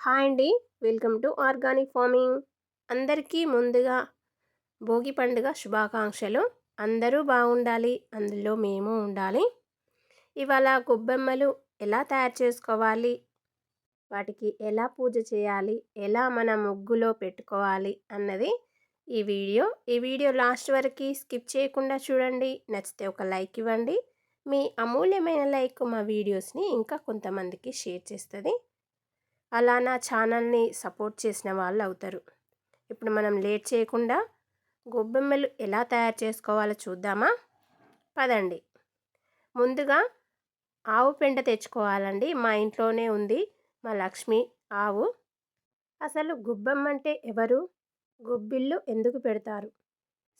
Hi అండి. Welcome to organic farming. అందరికీ ముందుగా భోగి పండుగ శుభాకాంక్షలు. అందరూ బాగుండాలి. అందులో మేము ఉండాలి. ఇవాళ గొబ్బెమ్మలు ఎలా తయారు చేసుకోవాలి? వాటికి ఎలా పూజ చేయాలి? ఎలా మన ముగ్గులో పెట్టుకోవాలి? అన్నది ఈ వీడియో. ఈ వీడియో లాస్ట్ వరకు స్కిప్ చేయకుండా చూడండి. నచ్చితే ఒక లైక్ ఇవ్వండి. మీ అమూల్యమైన లైక్ మా వీడియోస్ని ఇంకా కొంతమందికి షేర్ చేస్తుంది. అలా నా ఛానల్ని సపోర్ట్ చేసిన వాళ్ళు అవుతారు ఇప్పుడు మనం లేట్ చేయకుండా గొబ్బెమ్మలు ఎలా తయారు చేసుకోవాలో చూద్దామా? పదండి. ముందుగా ఆవు పెంట తెచ్చుకోవాలండి. మా ఇంట్లోనే ఉంది. మా లక్ష్మి ఆవు. అసలు గుబ్బమ్మ అంటే ఎవరు? గుబ్బిళ్ళు ఎందుకు పెడతారు?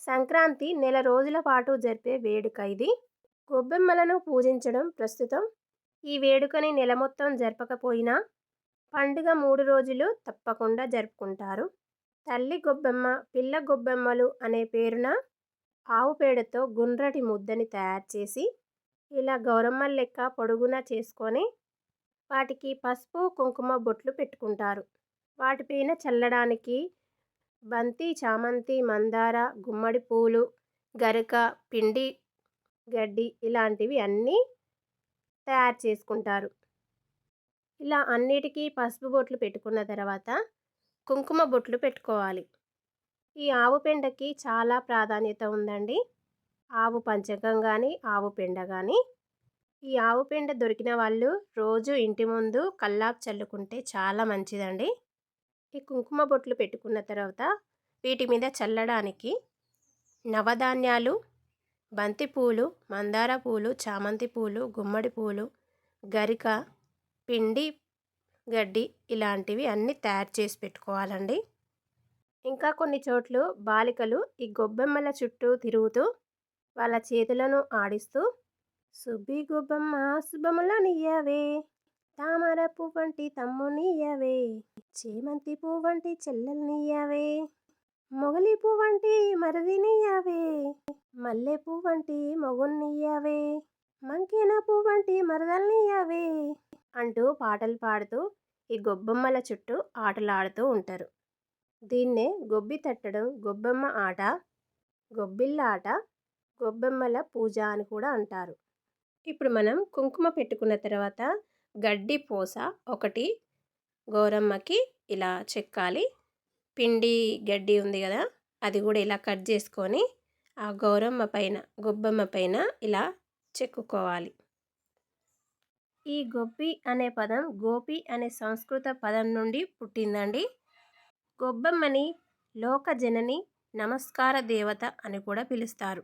సంక్రాంతి నెల రోజుల పాటు జరిపే వేడుక ఇది. గొబ్బెమ్మలను పూజించడం ప్రస్తుతం. ఈ వేడుకని నెల మొత్తం జరపకపోయినా పండుగ మూడు రోజులు తప్పకుండా జరుపుకుంటారు. తల్లి గొబ్బెమ్మ పిల్ల గొబ్బెమ్మలు అనే పేరున ఆవు పేడతో గుండ్రటి ముద్దని తయారు చేసి ఇలా గౌరమ్మల లెక్క పొడుగున చేసుకొని వాటికి పసుపు కుంకుమ బొట్లు పెట్టుకుంటారు. వాటిపైన చల్లడానికి బంతి చామంతి మందార గుమ్మడి పూలు గరిక పిండి గడ్డి ఇలాంటివి అన్నీ తయారు చేసుకుంటారు. ఇలా అన్నిటికీ పసుపు బొట్లు పెట్టుకున్న తర్వాత కుంకుమ బొట్లు పెట్టుకోవాలి. ఈ ఆవు పెండకి చాలా ప్రాధాన్యత ఉందండి. ఆవు పంచకం కానీ ఆవు పెండ కానీ ఈ ఆవు పెండ దొరికిన వాళ్ళు రోజు ఇంటి ముందు కల్లాపు చల్లుకుంటే చాలా మంచిదండి. ఈ కుంకుమ బొట్లు పెట్టుకున్న తర్వాత వీటి మీద చల్లడానికి నవధాన్యాలు బంతిపూలు మందార పూలు చామంతి పూలు గుమ్మడి పూలు గరిక పిండి గడ్డి ఇలాంటివి అన్నీ తయారు చేసి పెట్టుకోవాలండి. ఇంకా కొన్ని చోట్ల బాలికలు ఈ గొబ్బెమ్మల చుట్టూ తిరుగుతూ వాళ్ళ చేతులను ఆడిస్తూ సుబ్బి గొబ్బమ్మ శుభముల నీయవే తామర పువ్వంటి తమ్మునియవే చేమంతి పువ్వు వంటి చెల్లెల్నియవే మొగలి పువ్వంటి మరిదినియవే మల్లె పువ్వంటి మొగున్నీయవే మంకిన పువ్వంటి మరదల్నియవే అంటూ పాటలు పాడుతూ ఈ గొబ్బెమ్మల చుట్టూ ఆటలాడుతూ ఉంటారు. దీన్నే గొబ్బి తట్టడం గొబ్బమ్మ ఆట గొబ్బిళ్ళ ఆట గొబ్బెమ్మల పూజ అని కూడా అంటారు. ఇప్పుడు మనం కుంకుమ పెట్టుకున్న తర్వాత గడ్డి పూస ఒకటి గౌరమ్మకి ఇలా చెక్కాలి. పిండి గడ్డి ఉంది కదా అది కూడా ఇలా కట్ చేసుకొని ఆ గౌరమ్మ పైన గొబ్బమ్మ పైన ఇలా చెక్కుకోవాలి. ఈ గొప్పి అనే పదం గోపి అనే సంస్కృత పదం నుండి పుట్టిందండి. గొబ్బెమ్మని లోకజనని నమస్కార దేవత అని కూడా పిలుస్తారు.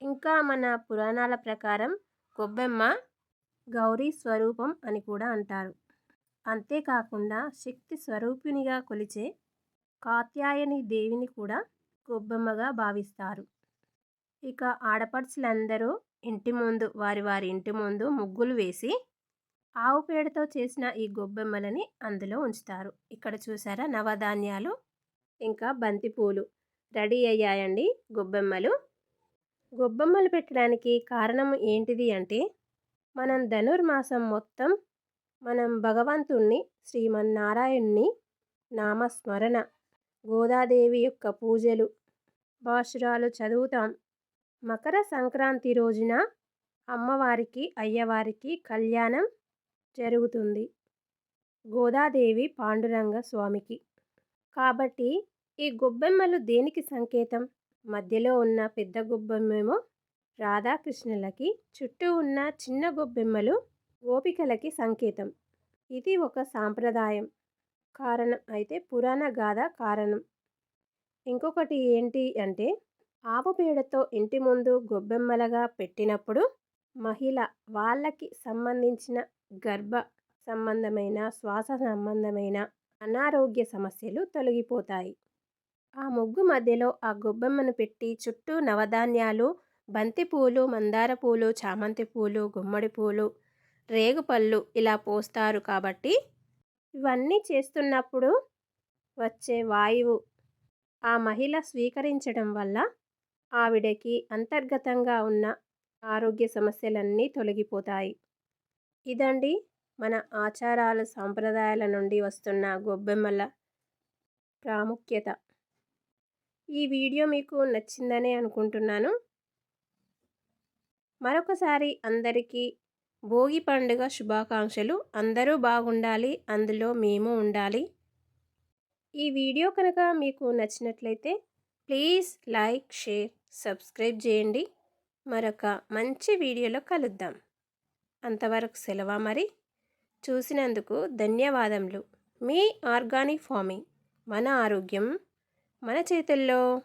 ఇంకా మన పురాణాల ప్రకారం గొబ్బెమ్మ గౌరీ స్వరూపం అని కూడా అంటారు. అంతేకాకుండా శక్తి స్వరూపినిగా కొలిచే కాత్యాయని దేవిని కూడా గొబ్బెమ్మగా భావిస్తారు. ఇక ఆడపడుచులందరూ ఇంటి ముందు వారి వారి ఇంటి ముందు ముగ్గులు వేసి ఆవు పేడతో చేసిన ఈ గొబ్బెమ్మలని అందులో ఉంచుతారు. ఇక్కడ చూసారా నవధాన్యాలు ఇంకా బంతిపూలు రెడీ అయ్యాయండి గొబ్బెమ్మలు. గొబ్బెమ్మలు పెట్టడానికి కారణం ఏంటిది అంటే మనం ధనుర్మాసం మొత్తం మనం భగవంతుణ్ణి శ్రీమన్నారాయణ్ణి నామస్మరణ గోదాదేవి యొక్క పూజలు భాషురాలు చదువుతాం. మకర సంక్రాంతి రోజున అమ్మవారికి అయ్యవారికి కళ్యాణం జరుగుతుంది. గోదాదేవి పాండురంగ స్వామికి. కాబట్టి ఈ గొబ్బెమ్మలు దేనికి సంకేతం? మధ్యలో ఉన్న పెద్ద గొబ్బెమ్మేమో రాధాకృష్ణులకి చుట్టూ ఉన్న చిన్న గొబ్బెమ్మలు గోపికలకి సంకేతం. ఇది ఒక సాంప్రదాయం. కారణం అయితే పురాణ గాథ కారణం. ఇంకొకటి ఏంటి అంటే ఆవు పేడతో ఇంటి ముందు గొబ్బెమ్మలగా పెట్టినప్పుడు మహిళ వాళ్ళకి సంబంధించిన గర్భ సంబంధమైన శ్వాస సంబంధమైన అనారోగ్య సమస్యలు తొలగిపోతాయి. ఆ ముగ్గు మధ్యలో ఆ గొబ్బెమ్మను పెట్టి చుట్టూ నవధాన్యాలు బంతిపూలు మందార పూలు చామంతి పూలు గుమ్మడి పూలు రేగుపళ్ళు ఇలా పోస్తారు కాబట్టి ఇవన్నీ చేస్తున్నప్పుడు వచ్చే వాయువు ఆ మహిళ స్వీకరించడం వల్ల ఆవిడకి అంతర్గతంగా ఉన్న ఆరోగ్య సమస్యలన్నీ తొలగిపోతాయి. ఇదండి మన ఆచారాలు సాంప్రదాయాల నుండి వస్తున్న గొబ్బెమ్మల ప్రాముఖ్యత. ఈ వీడియో మీకు నచ్చిందనే అనుకుంటున్నాను. మరొకసారి అందరికీ భోగి పండుగ శుభాకాంక్షలు. అందరూ బాగుండాలి అందులో మేము ఉండాలి. ఈ వీడియో కనుక మీకు నచ్చినట్లయితే ప్లీజ్ లైక్ షేర్ సబ్స్క్రైబ్ చేయండి. మరొక మంచి వీడియోలో కలుద్దాం. అంతవరకు సెలవా మరి? చూసినందుకు ధన్యవాదములు. మీ ఆర్గానిక్ ఫార్మింగ్ మన ఆరోగ్యం మన చేతుల్లో.